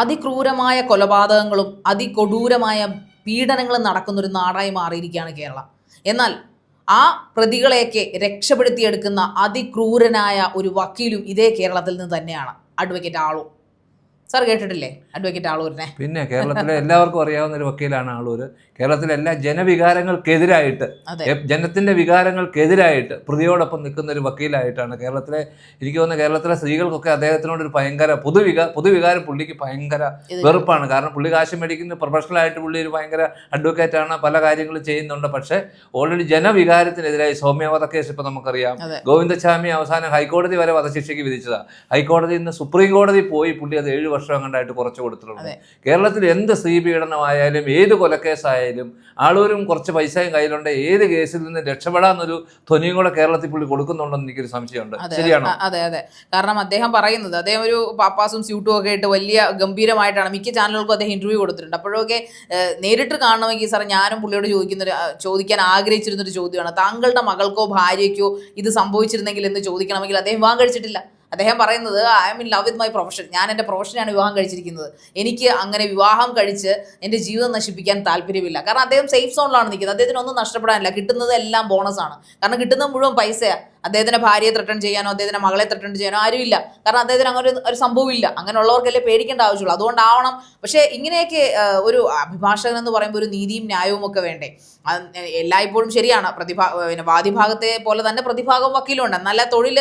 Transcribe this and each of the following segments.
അതിക്രൂരമായ കൊലപാതകങ്ങളും അതികൊടൂരമായ പീഡനങ്ങളും നടക്കുന്നൊരു നാടായി മാറിയിരിക്കുകയാണ് കേരളം. എന്നാൽ ആ പ്രതികളെയൊക്കെ രക്ഷപ്പെടുത്തിയെടുക്കുന്ന അതിക്രൂരനായ ഒരു വക്കീലും ഇതേ കേരളത്തിൽ നിന്ന് തന്നെയാണ്. അഡ്വക്കേറ്റ് ആളൂർ സാർ കേട്ടിട്ടില്ലേ? അഡ്വക്കേറ്റ് ആളൂരിനെ പിന്നെ കേരളത്തിലെ എല്ലാവർക്കും അറിയാവുന്ന ഒരു വക്കീലാണ് ആളൂർ കേരളത്തിലെ എല്ലാ ജനവികാരങ്ങൾക്കെതിരായിട്ട് ജനത്തിന്റെ വികാരങ്ങൾക്കെതിരായിട്ട് പ്രതിയോടൊപ്പം നിൽക്കുന്ന ഒരു വക്കീലായിട്ടാണ് കേരളത്തിലെ എനിക്ക് തോന്നുന്ന കേരളത്തിലെ സ്ത്രീകൾക്കൊക്കെ അദ്ദേഹത്തിനോട് ഒരു ഭയങ്കര പൊതുവിക പൊതുവികാരം പുള്ളിക്ക് ഭയങ്കര വെറുപ്പാണ്. കാരണം പുള്ളി കാശ് മേടിക്കുന്ന പ്രൊഫഷണലായിട്ട് പുള്ളി ഒരു ഭയങ്കര അഡ്വക്കേറ്റ് ആണ് പല കാര്യങ്ങളും ചെയ്യുന്നുണ്ട്. പക്ഷേ ഓൾറെഡി ജനവികാരത്തിനെതിരായി സൗമ്യവധ കേസ് ഇപ്പൊ നമുക്കറിയാം. ഗോവിന്ദസ്വാമി അവസാനം ഹൈക്കോടതി വരെ വധശിക്ഷയ്ക്ക് വിധിച്ചതാണ് ഹൈക്കോടതി ഇന്ന് സുപ്രീം കോടതി പോയി പുള്ളി അത് ഏഴ് വർഷം കണ്ടായിട്ട് കുറച്ച് കൊടുത്തിട്ടുണ്ട് കേരളത്തിൽ എന്ത് സ്ത്രീ പീഡനമായാലും ഏത് കൊലക്കേസായാലും ആളൂരും കുറച്ച് പൈസയും കയ്യിലുണ്ട് ഏത് കേസിൽ നിന്ന് രക്ഷപ്പെടാന്നൊരു ധ്വനിയും കൂടെ കേരളത്തിൽ പുള്ളി കൊടുക്കുന്നുണ്ടെന്ന് എനിക്കൊരു സംശയമുണ്ട്. ശരിയാണോ? അതെ അതെ. കാരണം അദ്ദേഹം പറയുന്നത് അദ്ദേഹം ഒരു പാപ്പാസും സ്യൂട്ടും ഒക്കെ ആയിട്ട് വലിയ ഗംഭീരമായിട്ടാണ് മിക്ക ചാനലുകൾക്കും അദ്ദേഹം ഇന്റർവ്യൂ കൊടുത്തിട്ടുണ്ട്. അപ്പോഴൊക്കെ നേരിട്ട് കാണണമെങ്കിൽ സാർ ഞാനും പുള്ളിയോട് ചോദിക്കുന്ന ഒരു, ചോദിക്കാൻ ആഗ്രഹിച്ചിരുന്നൊരു ചോദ്യമാണ് താങ്കളുടെ മകൾക്കോ ഭാര്യയ്ക്കോ ഇത് സംഭവിച്ചിരുന്നെങ്കിൽ എന്ന് ചോദിക്കണമെങ്കിൽ അദ്ദേഹം വിവാഹം കഴിച്ചിട്ടില്ല. അദ്ദേഹം പറയുന്നത് I'm in love with my profession ഞാൻ എന്റെ പ്രൊഫഷനാണ് വിവാഹം കഴിച്ചിരിക്കുന്നത്. എനിക്ക് അങ്ങനെ വിവാഹം കഴിച്ച് എന്റെ ജീവിതം നശിപ്പിക്കാൻ താല്പര്യമില്ല. കാരണം അദ്ദേഹം സേഫ് സോണിലാണ് നിൽക്കുന്നത്. അദ്ദേഹത്തിന് ഒന്നും നഷ്ടപ്പെടാനില്ല. കിട്ടുന്നത് എല്ലാം ബോണസാണ് കാരണം കിട്ടുന്നത് മുഴുവൻ പൈസയാണ് അദ്ദേഹത്തിന്റെ ഭാര്യയെ ത്രട്ടൺ ചെയ്യാനോ അദ്ദേഹത്തിന്റെ മകളെ ത്രട്ടൺ ചെയ്യാനോ ആരുമില്ല. കാരണം അദ്ദേഹത്തിന് അങ്ങനെ ഒരു- സംഭവമില്ല അങ്ങനെയുള്ളവർക്കല്ലേ പേടിക്കേണ്ട ആവശ്യമുള്ളൂ. അതുകൊണ്ടാവണം. പക്ഷേ ഇങ്ങനെയൊക്കെ ഒരു അഭിഭാഷകൻ എന്ന് പറയുമ്പോൾ ഒരു നീതിയും ന്യായവും ഒക്കെ വേണ്ടേ? എല്ലായ്പ്പോഴും ശരിയാണ്. പ്രതിഭാ പിന്നെ വാദിഭാഗത്തെ പോലെ തന്നെ പ്രതിഭാഗം വക്കീലുണ്ട് നല്ല തൊഴിൽ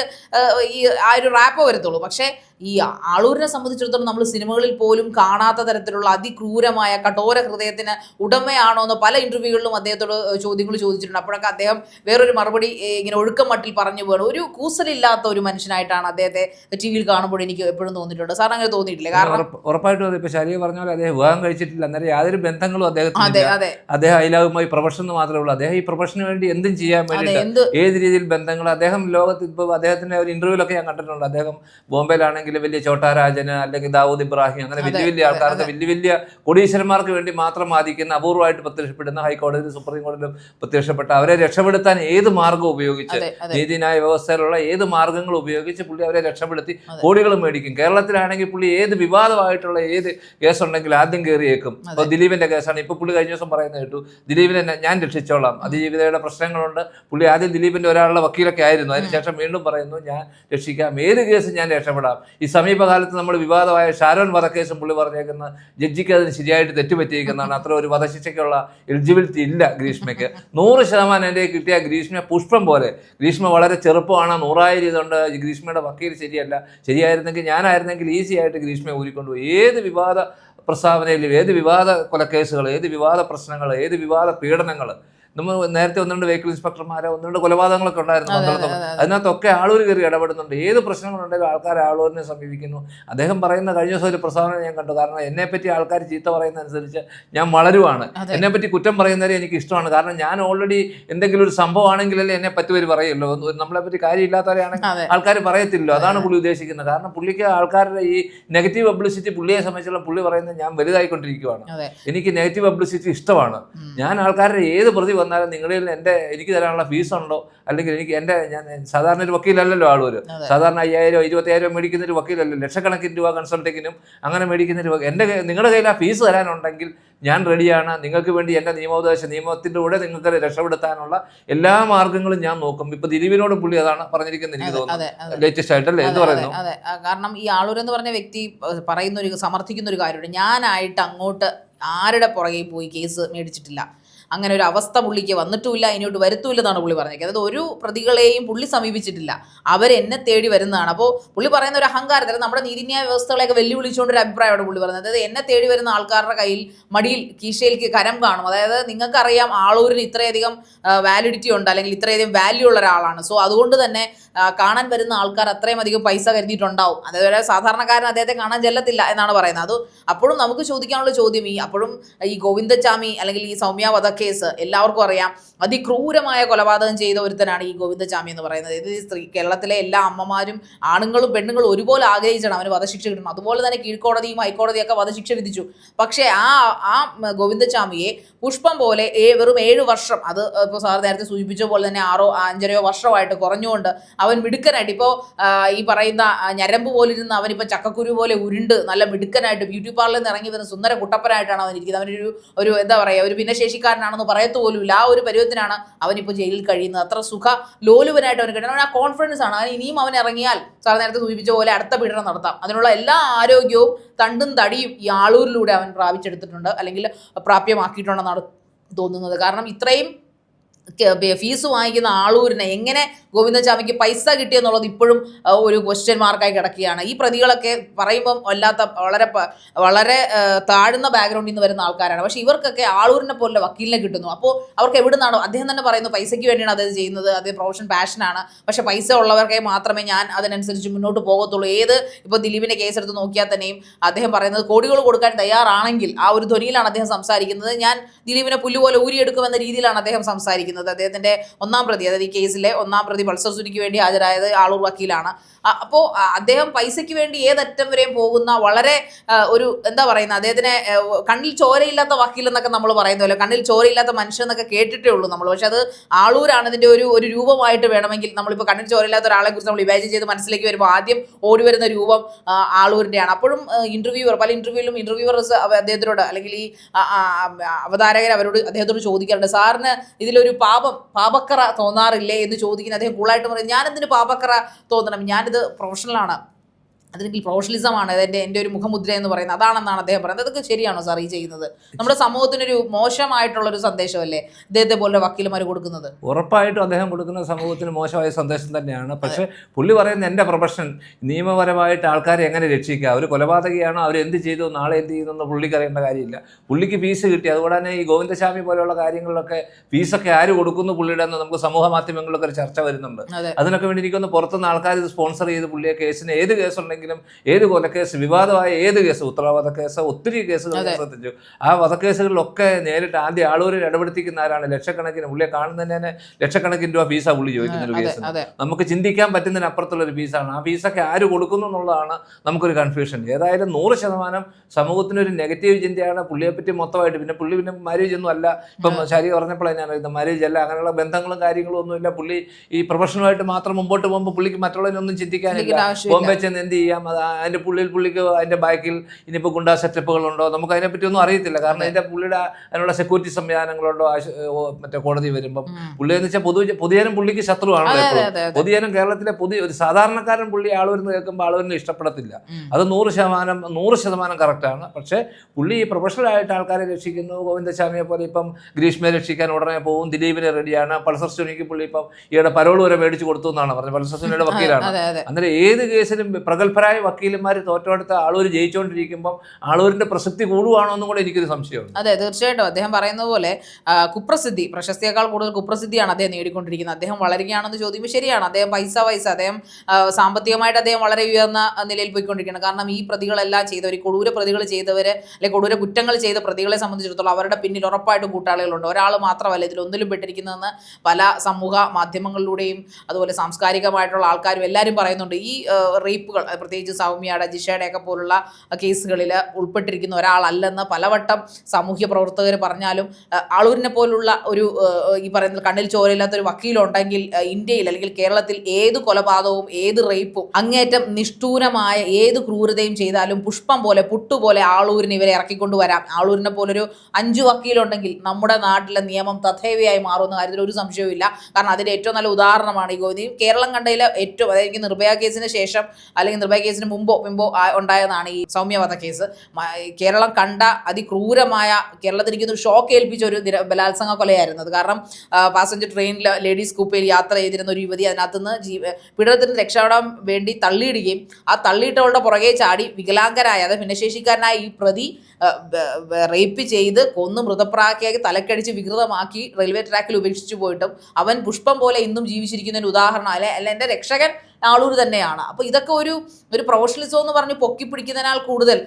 ഈ ആ ഒരു റാപ്പ് വരത്തുള്ളൂ. പക്ഷേ ഈ ആളൂരിനെ സംബന്ധിച്ചിടത്തോളം നമ്മൾ സിനിമകളിൽ പോലും കാണാത്ത തരത്തിലുള്ള അതിക്രൂരമായ കഠോര ഹൃദയത്തിന് ഉടമയാണോ എന്ന് പല ഇന്റർവ്യൂകളിലും അദ്ദേഹത്തോട് ചോദ്യങ്ങൾ ചോദിച്ചിട്ടുണ്ട്. അപ്പോഴൊക്കെ അദ്ദേഹം വേറൊരു മറുപടി ഇങ്ങനെ ഒഴുക്കം മട്ടിൽ പറഞ്ഞു പോകണം ഒരു കൂസലില്ലാത്ത ഒരു മനുഷ്യനായിട്ടാണ് അദ്ദേഹത്തെ ടി വിയിൽ കാണുമ്പോൾ എനിക്ക് എപ്പോഴും തോന്നിയിട്ടുണ്ട്. സാർ അങ്ങനെ തോന്നിയിട്ടില്ല? കാരണം ഉറപ്പ്- ഉറപ്പായിട്ടും അതെ. ഇപ്പൊ പറഞ്ഞാൽ പറഞ്ഞ പോലെ അദ്ദേഹം വിവാഹം കഴിച്ചിട്ടില്ല. അന്നേരം യാതൊരു ബന്ധങ്ങളും അദ്ദേഹത്തിന് അതെ അദ്ദേഹം ഐലാവുമായി പ്രൊഫഷൻ മാത്രമേ ഉള്ളൂ. അദ്ദേഹം ഈ പ്രൊഫഷന് വേണ്ടി എന്തും ചെയ്യാൻ വേണ്ടി ഏത് രീതിയിൽ ബന്ധങ്ങൾ അദ്ദേഹം ലോകത്ത് ഇപ്പോൾ അദ്ദേഹത്തിന്റെ ഒരു ഇന്റർവ്യൂലൊക്കെ ഞാൻ കണ്ടിട്ടുണ്ട്. അദ്ദേഹം ബോംബെയിലാണെങ്കിൽ വലിയ ചോട്ടാരാജന് അല്ലെങ്കിൽ ദാവൂദ് ഇബ്രാഹിം അങ്ങനെ വലിയ വലിയ ആൾക്കാർക്ക് വലിയ വലിയ കൊടീശ്വരന്മാർക്ക് വേണ്ടി മാത്രം ബാധിക്കുന്ന അപൂർവമായിട്ട് പ്രത്യക്ഷപ്പെടുന്ന ഹൈക്കോടതിയിലും സുപ്രീം കോടതിയിലും പ്രത്യക്ഷപ്പെട്ട അവരെ രക്ഷപ്പെടുത്താൻ ഏത് മാർഗം ഉപയോഗിച്ച് നീതിന്യായ വ്യവസ്ഥയിലുള്ള ഏത് മാർഗങ്ങൾ ഉപയോഗിച്ച് പുള്ളി അവരെ രക്ഷപ്പെടുത്തി. കോടികൾ മേടിക്കും. കേരളത്തിലാണെങ്കിൽ പുള്ളി ഏത് വിവാദമായിട്ടുള്ള ഏത് കേസുണ്ടെങ്കിൽ ആദ്യം കയറിയേക്കും ഇപ്പൊ ദിലീപിന്റെ കേസാണ്. ഇപ്പൊ പുള്ളി കഴിഞ്ഞ ദിവസം പറയുന്നത് കേട്ടു ദിലീപിനെ ഞാൻ രക്ഷിച്ചോളാം. അതിജീവിതയുടെ പ്രശ്നങ്ങളുണ്ട്. പുള്ളി ആദ്യം ദിലീപിന്റെ ഒരാളുടെ വക്കീലൊക്കെ ആയിരുന്നു. അതിനുശേഷം വീണ്ടും പറയുന്നു ഞാൻ രക്ഷിക്കാം. ഏത് കേസ് ഞാൻ രക്ഷപ്പെടാം. ഈ സമീപകാലത്ത് നമ്മൾ വിവാദമായ ഷാരോൺ വധക്കേസും പുള്ളി പറഞ്ഞേക്കുന്ന ജഡ്ജിക്ക് അതിന് ശരിയായിട്ട് തെറ്റുപറ്റിയിരിക്കുന്നതാണ്. അത്ര ഒരു വധശിക്ഷയ്ക്കുള്ള എലിജിബിലിറ്റി ഇല്ല ഗ്രീഷ്മയ്ക്ക്. നൂറ് ശതമാനം എന്റെ കിട്ടിയ ഗ്രീഷ്മ പുഷ്പം പോലെ. ഗ്രീഷ്മ വളരെ ചെറുപ്പമാണ് നൂറായിരം ഇതുണ്ട്. ഗ്രീഷ്മയുടെ വക്കീൽ ശരിയല്ല. ശരിയായിരുന്നെങ്കിൽ ഞാനായിരുന്നെങ്കിൽ ഈസി ആയിട്ട് ഗ്രീഷ്മയെ ഊരിക്കൊണ്ടുപോയി ഏത് വിവാദ പ്രസ്താവനയിലും ഏത് വിവാദ കൊലക്കേസുകൾ ഏത് വിവാദ പ്രശ്നങ്ങൾ ഏത് വിവാദ പീഡനങ്ങൾ നമ്മൾ നേരത്തെ ഒന്ന് രണ്ട് വെഹിക്കിൾ ഇൻസ്പെക്ടർമാരെ ഒന്ന് രണ്ട് കൊലപാതകങ്ങളൊക്കെ ഉണ്ടായിരുന്നു അതെ, അതെ, പന്തളത്ത് അതെ, അതെ. അതിനകത്തൊക്കെ ആളൂർ കയറി ഇടപെടുന്നുണ്ട്. ഏത് പ്രശ്നങ്ങളുണ്ടെങ്കിലും ആൾക്കാർ ആളൂരിനെ സമീപിക്കുന്നു. അദ്ദേഹം പറയുന്ന കഴിഞ്ഞ ദിവസം ഒരു പ്രസ്താവന ഞാൻ കണ്ടു. കാരണം എന്നെപ്പറ്റി ആൾക്കാർ ചീത്ത പറയുന്നതനുസരിച്ച് ഞാൻ വളരുവാണ് എന്നെപ്പറ്റി പറ്റി കുറ്റം പറയുന്നവരെ എനിക്ക് ഇഷ്ടമാണ്. കാരണം ഞാൻ ഓൾറെഡി എന്തെങ്കിലും ഒരു സംഭവമാണെങ്കിലല്ലേ എന്നെ പറ്റി പറയുമല്ലോ നമ്മളെ പറ്റി കാര്യമില്ലാത്തവരെയാണെങ്കിൽ ആൾക്കാർ പറയത്തില്ലോ അതാണ് പുള്ളി ഉദ്ദേശിക്കുന്നത്. കാരണം പുള്ളിക്ക് ആൾക്കാരുടെ ഈ നെഗറ്റീവ് പബ്ലിസിറ്റി പുള്ളിയെ സംബന്ധിച്ചുള്ള പുള്ളി പറയുന്നത് ഞാൻ വലുതായിക്കൊണ്ടിരിക്കുവാണ്. അതെ. എനിക്ക് നെഗറ്റീവ് പബ്ലിസിറ്റി ഇഷ്ടമാണ്. ഞാൻ ആൾക്കാരുടെ ഏത് പ്രതി വന്നാലും നിങ്ങളിൽ എന്റെ എനിക്ക് തരാനുള്ള ഫീസ് ഉണ്ടോ? അല്ലെങ്കിൽ എനിക്ക് എന്റെ ഞാൻ സാധാരണ ഒരു വക്കീലല്ലല്ലോ അതെ. സാധാരണ അയ്യായിരം ഇരുപത്തിയായിരം മേടിക്കുന്ന ഒരു വക്കീലല്ലോ ലക്ഷക്കണക്കിന് രൂപ കൺസൾട്ടിങ്ങിനും അങ്ങനെ മേടിക്കുന്ന ഒരു എന്റെ നിങ്ങളുടെ കയ്യിൽ ആ ഫീസ് തരാനുണ്ടെങ്കിൽ ഞാൻ റെഡിയാണ് നിങ്ങൾക്ക് വേണ്ടി എന്റെ നിയമോപദേശ നിയമത്തിന്റെ കൂടെ നിങ്ങൾക്ക് രക്ഷപ്പെടുത്താനുള്ള എല്ലാ മാർഗങ്ങളും ഞാൻ നോക്കും. ഇപ്പൊ ദിലീപിനോട് പുള്ളി അതാണ് പറഞ്ഞിരിക്കുന്നത് എനിക്ക് തോന്നുന്നു. ലേറ്റസ്റ്റ് ആയിട്ടല്ലേ എന്ത് അതെ, പറയുന്നു. അതെ. കാരണം ഈ ആളൂർ എന്ന് പറഞ്ഞ വ്യക്തി പറയുന്ന ഒരു സമർത്ഥിക്കുന്ന ഒരു കാര്യമുണ്ട്. ഞാനായിട്ട് അങ്ങോട്ട് ആരുടെ പുറകെ പോയി കേസ് മേടിച്ചിട്ടില്ല. അങ്ങനെ ഒരു അവസ്ഥ പുള്ളിക്ക് വന്നിട്ടുമില്ല ഇനിയോട്ട് വരുത്തുമില്ല എന്നാണ് പുള്ളി പറഞ്ഞേക്കുന്നത് അതായത് ഒരു പ്രതികളെയും പുള്ളി സമീപിച്ചിട്ടില്ല. അവർ എന്നെ തേടി വരുന്നതാണ്. അപ്പോൾ പുള്ളി പറയുന്ന ഒരു അഹങ്കാരത്തിൽ നമ്മുടെ നീതിന്യായ വ്യവസ്ഥകളെയൊക്കെ വെല്ലുവിളിച്ചുകൊണ്ട് ഒരു അഭിപ്രായമാണ് പുള്ളി പറയുന്നത്. അതായത് എന്നെ തേടി വരുന്ന ആൾക്കാരുടെ കയ്യിൽ മടിയിൽ കീശയിലേക്ക് കരം കാണും. അതായത് നിങ്ങൾക്കറിയാം ആളൂരിന് ഇത്രയധികം വാലിഡിറ്റി ഉണ്ട് അല്ലെങ്കിൽ ഇത്രയധികം വാല്യൂ ഉള്ള ഒരാളാണ്. സോ അതുകൊണ്ട് തന്നെ കാണാൻ വരുന്ന ആൾക്കാർ അത്രയും അധികം പൈസ കരുതിയിട്ടുണ്ടാവും. അതേപോലെ സാധാരണക്കാരൻ അദ്ദേഹത്തെ കാണാൻ ചെല്ലത്തില്ല എന്നാണ് പറയുന്നത്. അത് അപ്പോഴും നമുക്ക് ചോദിക്കാനുള്ള ചോദ്യം ഈ അപ്പോഴും ഈ ഗോവിന്ദച്ചാമി അല്ലെങ്കിൽ ഈ സൗമ്യ വധ വധക്കേസ് എല്ലാവർക്കും അറിയാം. അതിക്രൂരമായ കൊലപാതകം ചെയ്ത ഒരുത്തനാണ് ഈ ഗോവിന്ദചാമി എന്ന് പറയുന്നത്. ഇത് സ്ത്രീ കേരളത്തിലെ എല്ലാ അമ്മമാരും ആണുങ്ങളും പെണ്ണുങ്ങളും ഒരുപോലെ ആഗ്രഹിച്ചാണ് അവന് വധശിക്ഷ കിട്ടണം അതുപോലെ തന്നെ കീഴ്ക്കോടതിയും ഹൈക്കോടതിയൊക്കെ വധശിക്ഷ വിധിച്ചു. പക്ഷേ ആ ആ ഗോവിന്ദചാമിയെ പുഷ്പം പോലെ ഏ വെറും ഏഴ് വർഷം അത് ഇപ്പോൾ സാർ നേരത്തെ സൂചിപ്പിച്ച പോലെ തന്നെ ആറോ അഞ്ചരയോ വർഷമായിട്ട് കുറഞ്ഞുകൊണ്ട് അവൻ മിടുക്കനായിട്ട് ഇപ്പോൾ ഈ പറയുന്ന ഞരമ്പ് പോലിരുന്ന് അവനിപ്പോൾ ചക്കക്കുരു പോലെ ഉരുണ്ട് നല്ല മിടുക്കനായിട്ട് ബ്യൂട്ടി പാർലറിൽ നിന്ന് ഇറങ്ങി വരുന്ന സുന്ദര കുട്ടപ്പനായിട്ടാണ് അവൻ ഇരിക്കുന്നത്. അവനൊരു ഒരു എന്താ പറയുക ഒരു ഭിന്നശേഷിക്കാരനാണെന്ന് പറയത്തു പോലുമില്ല ആ ഒരു പരുവത്തിനാണ് അവനിപ്പോൾ ജയിലിൽ കഴിയുന്നത്. അത്ര സുഖ ലോലുവനായിട്ട് അവന് കിട്ടണം. ആ കോൺഫിഡൻസ് ആണ്. അവൻ ഇനിയും അവൻ ഇറങ്ങിയാൽ സാർ നേരത്തെ സൂചിപ്പിച്ച പോലെ അടുത്ത പീഡനം നടത്താം. അതിനുള്ള എല്ലാ ആരോഗ്യവും തണ്ടും തടിയും ഈ ആളൂരിലൂടെ അവൻ പ്രാപിച്ചെടുത്തിട്ടുണ്ട്. അല്ലെങ്കിൽ പ്രാപ്യമാക്കിയിട്ടുണ്ടെന്നാണ് തോന്നുന്നത്. കാരണം ഇത്രയും ഫീസ് വാങ്ങിക്കുന്ന ആളൂരിനെ എങ്ങനെ ഗോവിന്ദചാമിക്ക് പൈസ കിട്ടിയെന്നുള്ളത് ഇപ്പോഴും ഒരു ക്വസ്റ്റ്യൻ മാർക്കായി കിടക്കുകയാണ്. ഈ പ്രതികളൊക്കെ പറയുമ്പം വല്ലാത്ത വളരെ വളരെ താഴ്ന്ന ബാക്ക്ഗ്രൗണ്ടിൽ നിന്ന് വരുന്ന ആൾക്കാരാണ്. പക്ഷേ ഇവർക്കൊക്കെ ആളൂരിനെ പോലെ വക്കീലിനെ കിട്ടുന്നു. അപ്പോൾ അവർക്ക് എവിടെ നിന്നാണോ അദ്ദേഹം തന്നെ പറയുന്നു പൈസയ്ക്ക് വേണ്ടിയാണ് അദ്ദേഹം ചെയ്യുന്നത് അത് പ്രൊഫഷൻ പാഷനാണ് പക്ഷേ പൈസ ഉള്ളവർക്കേ മാത്രമേ ഞാൻ അതിനനുസരിച്ച് മുന്നോട്ട് പോകത്തുള്ളൂ. ഏത് ഇപ്പോൾ ദിലീപിന്റെ കേസ് എടുത്ത് നോക്കിയാൽ തന്നെയും അദ്ദേഹം പറയുന്നത് കോടികൾ കൊടുക്കാൻ തയ്യാറാണെങ്കിൽ ആ ഒരു ധ്വനിയിലാണ് അദ്ദേഹം സംസാരിക്കുന്നത്. ഞാൻ ദിലീപിനെ പുല്ലുപോലെ ഊരിയെടുക്കുമെന്ന രീതിയിലാണ് അദ്ദേഹം സംസാരിക്കുന്നത്. അദ്ദേഹത്തിന്റെ ഒന്നാം പ്രതി അതായത് ഈ കേസിലെ ഒന്നാം പ്രതി പൾസർ സുനിക്ക് വേണ്ടി ഹാജരായത് ആളൂർ വക്കീലാണ്. അപ്പോൾ അദ്ദേഹം പൈസയ്ക്ക് വേണ്ടി ഏതറ്റം വരെയും പോകുന്ന വളരെ ഒരു എന്താ പറയുന്നത് അദ്ദേഹത്തിനെ കണ്ണിൽ ചോരയില്ലാത്ത വക്കീൽ എന്നൊക്കെ നമ്മൾ പറയുന്നല്ലോ കണ്ണിൽ ചോരയില്ലാത്ത മനുഷ്യൻ എന്നൊക്കെ കേട്ടിട്ടേ ഉള്ളൂ നമ്മൾ പക്ഷെ അത് ആളൂരാണ് ഇതിന്റെ ഒരു ഒരു രൂപമായിട്ട് വേണമെങ്കിൽ നമ്മളിപ്പോൾ കണ്ണിൽ ചോരയില്ലാത്ത ഒരാളെ കുറിച്ച് നമ്മൾ ഇമാജിൻ ചെയ്ത് മനസ്സിലേക്ക് വരുമ്പോൾ ആദ്യം ഓടി വരുന്ന രൂപം ആളൂരിന്റെയാണ്. അപ്പോഴും ഇന്റർവ്യൂവർ പല ഇന്റർവ്യൂവിലും ഇന്റർവ്യൂവേഴ്സ് അദ്ദേഹത്തിനോട് അല്ലെങ്കിൽ ഈ അവതാരകർ അവരോട് അദ്ദേഹത്തോട് ചോദിക്കാറുണ്ട്. സാറിന് ഇതിലൊരു പാപം പാപക്കറ തോന്നാറില്ലേ എന്ന് ചോദിക്കുന്ന അദ്ദേഹം കൂളായിട്ട് പറയും. ഞാനെന്തിന് പാപക്കറ തോന്നണം? ഞാനിത് പ്രൊഫഷണലാണ് അതെനിക്ക് പ്രൊഫഷണലിസമാണ് എന്റെ എന്റെ ഒരു മുഖമുദ്ര എന്ന് പറയുന്നത്. അതാണെന്നാണ് അദ്ദേഹം പറയുന്നത്. അതൊക്കെ ശരിയാണോ സാർ ഈ ചെയ്യുന്നത്? നമ്മുടെ സമൂഹത്തിനൊരു മോശമായിട്ടുള്ളൊരു സന്ദേശമല്ലേ ഇദ്ദേഹത്തെ പോലെ വക്കീലുമാർ കൊടുക്കുന്നത്? ഉറപ്പായിട്ടും അദ്ദേഹം കൊടുക്കുന്ന സമൂഹത്തിന് മോശമായ സന്ദേശം തന്നെയാണ്. പക്ഷേ പുള്ളി പറയുന്ന എന്റെ പ്രൊഫഷൻ നിയമപരമായിട്ട് ആൾക്കാരെ എങ്ങനെ രക്ഷിക്കുക അവർ കൊലപാതകയാണോ? അവർ എന്ത് ചെയ്തു? നാളെ എന്ത് ചെയ്യുന്നു എന്ന് പുള്ളിക്ക് അറിയേണ്ട കാര്യമില്ല. പുള്ളിക്ക് ഫീസ് കിട്ടി. അതുകൊണ്ട് തന്നെ ഈ ഗോവിന്ദസ്വാമി പോലെയുള്ള കാര്യങ്ങളിലൊക്കെ ഫീസൊക്കെ ആര് കൊടുക്കുന്നു പുള്ളിയുടെ എന്ന് നമുക്ക് സമൂഹ മാധ്യമങ്ങളിലൊക്കെ ഒരു ചർച്ച വരുന്നുണ്ട്. അതിനൊക്കെ വേണ്ടി എനിക്കൊന്ന് പുറത്തുനിന്ന് ആൾക്കാർ ഇത് സ്പോൺസർ ചെയ്ത് പുള്ളിയെ കേസിന് ഏത് കേസുണ്ടെങ്കിലും ഏത് കൊലക്കേസ് വിവാദമായ ഏത് കേസ് ഉത്തരവാദ കേസ് ഒത്തിരി കേസുകൾ. ശ്രദ്ധിച്ചു. ആ വധക്കേസുകളിലൊക്കെ നേരിട്ട് ആദ്യം ആളൂരിൽ ഇടപെടുത്തിക്കുന്ന ആരാണ്? ലക്ഷക്കണക്കിന് പുള്ളിയെ കാണുന്നതിന് തന്നെ ലക്ഷക്കണക്കിന് രൂപ ഫീസാ പുള്ളി ചോദിക്കുന്ന ഒരു കേസ് നമുക്ക് ചിന്തിക്കാൻ പറ്റുന്നതിനപ്പുറത്തുള്ള ഒരു ഫീസാണ്. ആ ഫീസൊക്കെ ആര് കൊടുക്കുന്നു എന്നുള്ളതാണ് നമുക്കൊരു കൺഫ്യൂഷൻ ഏതായാലും നൂറ് ശതമാനം സമൂഹത്തിനൊരു നെഗറ്റീവ് ചിന്തയാണ് പുള്ളിയെപ്പറ്റി മൊത്തമായിട്ട്. പിന്നെ പുള്ളി പിന്നെ മാരേജ് ഒന്നും അല്ല. ഇപ്പം ശരി പറഞ്ഞപ്പോഴാണ് ഞാൻ അറിയുന്നത് മാരേജ് അല്ല. അങ്ങനെയുള്ള ബന്ധങ്ങളും കാര്യങ്ങളും ഒന്നുമില്ല. പുള്ളി ഈ പ്രൊഫഷണലായിട്ട് മാത്രം മുമ്പോട്ട് പോകുമ്പോൾ പുള്ളിക്ക് മറ്റുള്ളതിനൊന്നും ചിന്തിക്കാനില്ല. ബോംബെ ചെന്ന് എന്ത് ചെയ്യാം. അത് അതിന്റെ പുള്ളിയിൽ പുള്ളിക്ക് അതിന്റെ ബാക്കിൽ ഇനിയിപ്പോൾ ഗുണ്ടാ സെറ്റപ്പുകളുണ്ടോ നമുക്ക് അതിനെപ്പറ്റി ഒന്നും അറിയത്തില്ല. കാരണം അതിന്റെ പുള്ളിയുടെ അതിനുള്ള സെക്യൂരിറ്റി സംവിധാനങ്ങളുണ്ടോ? മറ്റേ കോടതി വരുമ്പം. പുള്ളി എന്ന് വെച്ചാൽ പൊതു പൊതുജനം പുള്ളിക്ക് ശത്രുവാണ് പൊതുജനം കേരളത്തിലെ പുതിയ ഒരു സാധാരണക്കാരൻ പുള്ളി വരുന്ന കേൾക്കുമ്പോൾ ആളുവരുന്ന് ഇഷ്ടപ്പെടത്തില്ല. അത് നൂറ് ശതമാനം നൂറ് ശതമാനം കറക്റ്റാണ് പക്ഷേ പുള്ളി ഈ പ്രൊഫഷണലായിട്ട് ആൾക്കാരെ രക്ഷിക്കുന്നു. ഗോവിന്ദസ്വാമിയെ പോലെ ഇപ്പം ഗ്രീഷ്മയെ രക്ഷിക്കാൻ ഉടനെ പോകും ദിലീപിനെ റെഡിയാണ് പൾസർ സുനിക്ക് പുള്ളി ഇപ്പം ഈയിടെ പരോൾ വരെ മേടിച്ചു കൊടുത്തു എന്നാണ് പറഞ്ഞത്. പൾസർ സുനിയുടെ വക്കീലാണ്. അന്നേരം ഏത് കേസിലും പ്രഗത്ഭരായ വക്കീലന്മാർ തോറ്റെടുത്ത ആളൂർ ജയിച്ചുകൊണ്ടിരിക്കുമ്പോൾ ആളൂരിന്റെ പ്രസക്തി കൂടുവാണോ എന്നും കൂടെ എനിക്കൊരു സംശയമുണ്ട്. അതെ തീർച്ചയായിട്ടും. അദ്ദേഹം പറയുന്നത് പോലെ കുപ്രസിദ്ധി പ്രശസ്തിയേക്കാൾ കൂടുതൽ കുപ്രസിദ്ധിയാണ് അദ്ദേഹം നേടിക്കൊണ്ടിരിക്കുന്നത്. അദ്ദേഹം വളരുകയാണെന്ന് ചോദിക്കുമ്പോൾ ശരിയാണ്. അദ്ദേഹം പൈസ പൈസ അദ്ദേഹം സാമ്പത്തികമായിട്ട് അദ്ദേഹം വളരെ ഉയർന്ന നിലയിൽ പോയിക്കൊണ്ടിരിക്കുകയാണ്. കാരണം ഈ പ്രതികളെല്ലാം ചെയ്തവർ കൊടൂര പ്രതികൾ ചെയ്തവർ അല്ലെങ്കിൽ കൊടൂര കുറ്റങ്ങൾ ചെയ്ത പ്രതികളെ സംബന്ധിച്ചിടത്തോളം അവരുടെ പിന്നിൽ ഉറപ്പായിട്ടും കൂട്ടാളികളുണ്ട്. ഒരാൾ മാത്രമല്ല ഇതിൽ ഒന്നിലും പെട്ടിരിക്കുന്നതെന്ന് പല സമൂഹ മാധ്യമങ്ങളിലൂടെയും അതുപോലെ സാംസ്കാരികമായിട്ടുള്ള ആൾക്കാരും എല്ലാവരും പറയുന്നുണ്ട്. ഈ റേപ്പുകൾ പ്രത്യേകിച്ച് സൗമ്യയുടെ ജിഷയുടെയൊക്കെ പോലുള്ള കേസുകളിൽ ഉൾപ്പെട്ടിരിക്കുന്ന ഒരാളല്ലെന്ന് പലവട്ടം സാമൂഹ്യ പ്രവർത്തകർ പറഞ്ഞാലും അളൂരിനെ പോലുള്ള ഒരു ഈ പറയുന്ന കണ്ണിൽ ചോരയില്ലാത്ത ഒരു വക്കീലുണ്ടെങ്കിൽ ഇന്ത്യയിൽ അല്ലെങ്കിൽ കേരളത്തിൽ ഏത് കൊലപാതകവും ഏത് റേപ്പും അങ്ങേറ്റം നിഷ്ഠൂരമായ ഏത് ക്രൂരതയും ചെയ്താലും പുഷ്പം പോലെ പുട്ടുപോലെ ആളൂരിന് ഇവരെ ഇറക്കിക്കൊണ്ടുവരാം. ആളൂരിനെ പോലൊരു അഞ്ചു വക്കീലുണ്ടെങ്കിൽ നമ്മുടെ നാട്ടിലെ നിയമം തഥേവയായി മാറുന്ന കാര്യത്തിൽ ഒരു സംശയവുമില്ല. കാരണം അതിന്റെ ഏറ്റവും നല്ല ഉദാഹരണമാണ് ഈ ഗോവിന്ദി കേരളം കണ്ടതിലെ ഏറ്റവും അതായത് നിർഭയ കേസിന് ശേഷം അല്ലെങ്കിൽ നിർഭയ കേസിന് മുമ്പോ മുമ്പോ ഉണ്ടായതാണ് ഈ സൗമ്യവധ കേസ്. കേരളം കണ്ട അതിക്രൂരമായ കേരളത്തിൽ ഒരു ഷോക്ക് ഏൽപ്പിച്ച ഒരു ബലാത്സംഗ കൊലയായിരുന്നു അത്. കാരണം പാസഞ്ചർ ട്രെയിനിൽ ലേഡീസ് കൂപ്പയിൽ യാത്ര ചെയ്തിരുന്ന ഒരു യുവതി അതിനകത്തുനിന്ന് ജീവ പീഡനത്തിന് രക്ഷപ്പെടാൻ വേണ്ടി തള്ളിയിടുകയും ആ തള്ളിയിട്ടവളുടെ പുറകെ ചാടി വികലാംഗരായ അതായത് ഭിന്നശേഷിക്കാരനായ ഈ പ്രതി റേപ്പ് ചെയ്ത് കൊന്നു മൃതപ്രാക്കിയാക്കി തലക്കടിച്ച് വികൃതമാക്കി റെയിൽവേ ട്രാക്കിൽ ഉപേക്ഷിച്ചു പോയിട്ടും അവൻ പുഷ്പം പോലെ ഇന്നും ജീവിച്ചിരിക്കുന്ന ഒരു ഉദാഹരണം. അല്ലെ അല്ല എന്റെ രക്ഷകൻ ആളൂർ തന്നെയാണ്. അപ്പോൾ ഇതൊക്കെ ഒരു ഒരു പ്രൊഫഷണലിസം എന്ന് പറഞ്ഞ് പൊക്കി പിടിക്കുന്നതിനാൽ കൂടുതൽ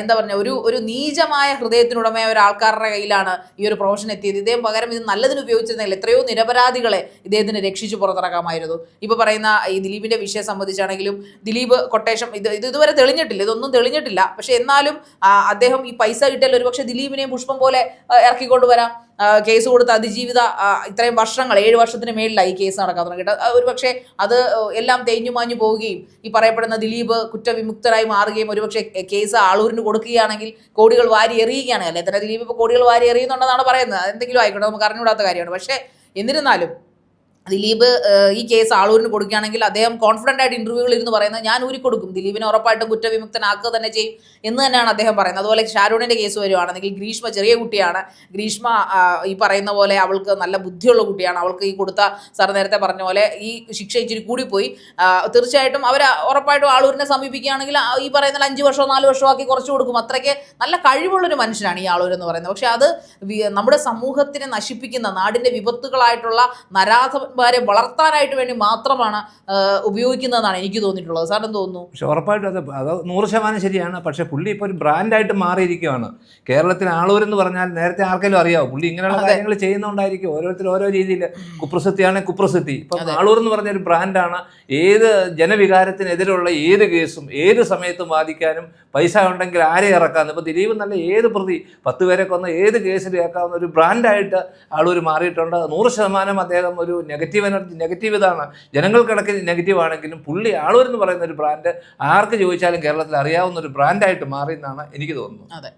എന്താ പറയുക ഒരു ഒരു നീചമായ ഹൃദയത്തിനുടമയായ ഒരാൾക്കാരുടെ കയ്യിലാണ് ഈ ഒരു പ്രൊഫഷൻ എത്തിയത്. ഇദ്ദേഹം പകരം ഇത് നല്ലതിന് ഉപയോഗിച്ചിരുന്നെങ്കിൽ എത്രയോ നിരപരാധികളെ ഇദ്ദേഹത്തിന് രക്ഷിച്ചു പുറത്തിറക്കാമായിരുന്നു. ഇപ്പൊ പറയുന്ന ഈ ദിലീപിന്റെ വിഷയം സംബന്ധിച്ചാണെങ്കിലും ദിലീപ് കൊട്ടേഷൻ ഇത് ഇത് ഇതുവരെ തെളിഞ്ഞിട്ടില്ല. ഇതൊന്നും തെളിഞ്ഞിട്ടില്ല. പക്ഷേ എന്നാലും അദ്ദേഹം ഈ പൈസ കിട്ടിയാൽ ഒരുപക്ഷെ ദിലീപിനെയും പുഷ്പം പോലെ ഇറക്കിക്കൊണ്ടുവരാം കേസ് കൊടുത്ത അതിജീവിത ഇത്രയും വർഷങ്ങൾ ഏഴ് വർഷത്തിന് മേളിലായി കേസ് നടക്കാൻ തുടങ്ങിയിട്ട് ഒരു ഒരുപക്ഷെ അത് എല്ലാം തേഞ്ഞു മാഞ്ഞു പോവുകയും ഈ പറയപ്പെടുന്ന ദിലീപ് കുറ്റവിമുക്തരായി മാറുകയും ഒരുപക്ഷെ കേസ് ആളൂരിന് കൊടുക്കുകയാണെങ്കിൽ കോടികൾ വാരി എറിയുകയാണ് അല്ലെ? ദിലീപ് ഇപ്പോൾ കോടികൾ വാരി എറിയുന്നുണ്ടെന്നാണ് പറയുന്നത്. എന്തെങ്കിലും ആയിക്കോട്ടെ നമുക്ക് അറിഞ്ഞുകൂടാത്ത കാര്യമാണ്. പക്ഷേ എന്നിരുന്നാലും ദിലീപ് ഈ കേസ് ആളൂരിന് കൊടുക്കുകയാണെങ്കിൽ അദ്ദേഹം കോൺഫിഡന്റ് ആയിട്ട് ഇന്റർവ്യൂകളിൽ ഇരുന്ന് പറയുന്നത് ഞാൻ ഊരി കൊടുക്കും. ദിലീപിനെ ഉറപ്പായിട്ടും കുറ്റവിമുക്തനാക്കുക തന്നെ ചെയ്യും എന്ന് തന്നെയാണ് അദ്ദേഹം പറയുന്നത്. അതുപോലെ ഷാരൂണിന്റെ കേസ് വരുവാണെങ്കിൽ ഗ്രീഷ്മ ചെറിയ കുട്ടിയാണ്. ഗ്രീഷ്മ ഈ പറയുന്ന പോലെ അവൾക്ക് നല്ല ബുദ്ധിയുള്ള കുട്ടിയാണ്. അവൾക്ക് ഈ കൊടുത്ത സാർ നേരത്തെ പറഞ്ഞ പോലെ ഈ ശിക്ഷ ഇച്ചിരി കൂടിപ്പോയി തീർച്ചയായിട്ടും അവർ ഉറപ്പായിട്ടും ആളൂരിനെ സമീപിക്കുകയാണെങ്കിൽ ഈ പറയുന്ന അഞ്ച് വർഷമോ നാല് വർഷമോ ആക്കി കുറച്ച് കൊടുക്കും. അത്രയ്ക്ക് നല്ല കഴിവുള്ളൊരു മനുഷ്യനാണ് ഈ ആളൂർ എന്ന് പറയുന്നത്. പക്ഷേ അത് നമ്മുടെ സമൂഹത്തിനെ നശിപ്പിക്കുന്ന നാടിന്റെ വിപത്തുകളായിട്ടുള്ള നരാധന്മാരെ വളർത്താനായിട്ട് വേണ്ടി മാത്രമാണ് ഉപയോഗിക്കുന്നതെന്നാണ് എനിക്ക് തോന്നിയിട്ടുള്ളത്. സാറിന് തോന്നുന്നു? പക്ഷെ ഉറപ്പായിട്ടും അത് അത് നൂറ് ശതമാനം ശരിയാണ്. പക്ഷെ പുള്ളി ഇപ്പോൾ ഒരു ബ്രാൻഡായിട്ട് മാറിയിരിക്കുകയാണ്. കേരളത്തിൽ ആളൂർ എന്ന് പറഞ്ഞാൽ നേരത്തെ ആർക്കെങ്കിലും അറിയാവോ? പുള്ളി ഇങ്ങനെയുള്ള കാര്യങ്ങൾ ചെയ്യുന്നതുകൊണ്ടായിരിക്കും ഓരോരുത്തർ ഓരോ രീതിയിൽ കുപ്രസിദ്ധിയാണെങ്കിൽ കുപ്രസിദ്ധി. ഇപ്പം. ആളൂർ എന്ന് പറഞ്ഞ ഒരു ബ്രാൻഡാണ് ഏത് ജനവികാരത്തിനെതിരുള്ള ഏത് കേസും ഏത് സമയത്തും വാദിക്കാനും പൈസ ഉണ്ടെങ്കിൽ ആരെ ഇറക്കാന്ന് ഇപ്പോൾ ദിലീപ് നല്ല ഏത് പ്രതി പത്ത് പേരെ കൊന്ന ഏത് കേസിൽ കേൾക്കാവുന്ന ഒരു ബ്രാൻഡായിട്ട് ആളൂർ മാറിയിട്ടുണ്ട്. നൂറ് ശതമാനം അദ്ദേഹം ഒരു നെഗറ്റീവ് എനർജി നെഗറ്റീവ് ഇതാണ്. ജനങ്ങൾക്കിടയ്ക്ക് നെഗറ്റീവ് ആണെങ്കിലും പുള്ളി ആളൂർ എന്ന് പറയുന്ന ഒരു ബ്രാൻഡ് ആർക്ക് ചോദിച്ചാലും കേരളത്തിൽ അറിയാവുന്ന ഒരു ബ്രാൻഡായിട്ട് മാറി എന്നാണ് എനിക്ക് തോന്നുന്നത്. അതെ.